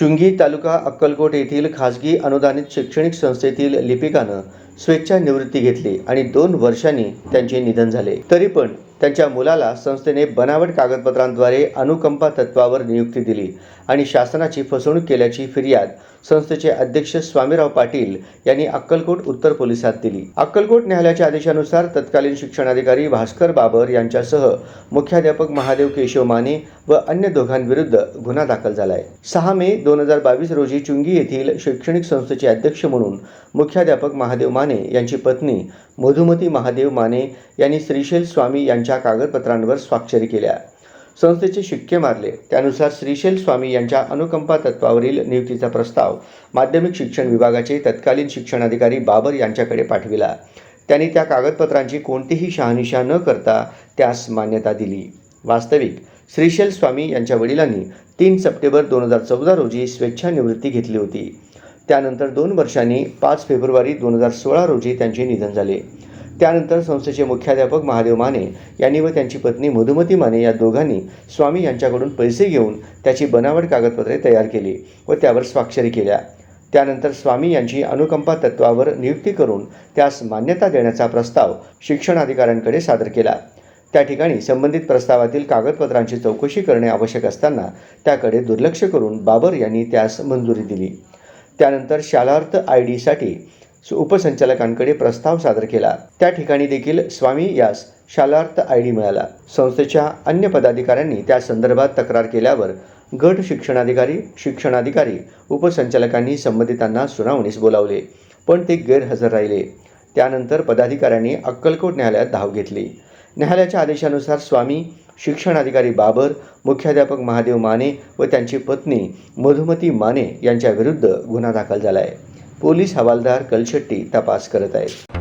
चुंगी तालुका अक्कलकोट येथील खाजगी अनुदानित शैक्षणिक संस्थेतील लिपिकानं स्वेच्छा निवृत्ती घेतली आणि दोन वर्षांनी त्यांचे निधन झाले. तरी पण त्यांच्या मुलाला संस्थेने बनावट कागदपत्रांद्वारे अनुकंपा तत्वावर नियुक्ती दिली आणि शासनाची फसवणूक केल्याची फिर्याद संस्थेचे अध्यक्ष स्वामीराव पाटील यांनी अक्कलकोट उत्तर पोलिसात दिली. अक्कलकोट न्यायालयाच्या आदेशानुसार तत्कालीन शिक्षणाधिकारी भास्कर बाबर यांच्यासह मुख्याध्यापक महादेव केशव माने व अन्य दोघांविरुद्ध गुन्हा दाखल झालाय. सहा मे दोन हजार बावीस रोजी चुंगी येथील शैक्षणिक संस्थेचे अध्यक्ष म्हणून मुख्याध्यापक महादेव माने यांची पत्नी मधुमती महादेव माने यांनी श्रीशैल स्वामी यांच्या यांच्या कागदपत्रांवर स्वाक्षरी केल्या. संस्थेचे शिक्के मारले. त्यानुसार श्रीशैल स्वामी यांच्या अनुकंपा तत्वावरील नियुक्तीचा प्रस्ताव माध्यमिक शिक्षण विभागाचे तत्कालीन शिक्षणाधिकारी बाबर यांच्याकडे पाठविला. त्यांनी त्या कागदपत्रांची कोणतीही शहानिशा न करता त्यास मान्यता दिली. वास्तविक श्रीशैल स्वामी यांच्या वडिलांनी तीन सप्टेंबर दोन हजार चौदा रोजी स्वेच्छानिवृत्ती घेतली होती. त्यानंतर दोन वर्षांनी पाच फेब्रुवारी दोन हजार सोळा रोजी त्यांचे निधन झाले. त्यानंतर संस्थेचे मुख्याध्यापक महादेव माने यांनी व त्यांची पत्नी मधुमती माने या दोघांनी स्वामी यांच्याकडून पैसे घेऊन त्याची बनावट कागदपत्रे तयार केली व त्यावर स्वाक्षरी केल्या. त्यानंतर स्वामी यांची अनुकंपा तत्वावर नियुक्ती करून त्यास मान्यता देण्याचा प्रस्ताव शिक्षणाधिकाऱ्यांकडे सादर केला. त्या ठिकाणी संबंधित प्रस्तावातील कागदपत्रांची चौकशी करणे आवश्यक असताना त्याकडे दुर्लक्ष करून बाबर यांनी त्यास मंजुरी दिली. त्यानंतर शालार्थ आय डीसाठी उपसंचालकांकडे प्रस्ताव सादर केला. त्या ठिकाणी देखील स्वामी यास शालार्थ आय डी मिळाला. संस्थेच्या अन्य पदाधिकाऱ्यांनी त्या संदर्भात तक्रार केल्यावर गट शिक्षणाधिकारी शिक्षणाधिकारी उपसंचालकांनी संबंधितांना सुनावणीस बोलावले पण ते गैरहजर राहिले. त्यानंतर पदाधिकाऱ्यांनी अक्कलकोट न्यायालयात धाव घेतली. न्यायालयाच्या आदेशानुसार स्वामी शिक्षणाधिकारी बाबर मुख्याध्यापक महादेव माने व त्यांची पत्नी मधुमती माने यांच्याविरुद्ध गुन्हा दाखल झाला आहे पोलीस हवालदार कलशेट्टी तपास करत आहेत.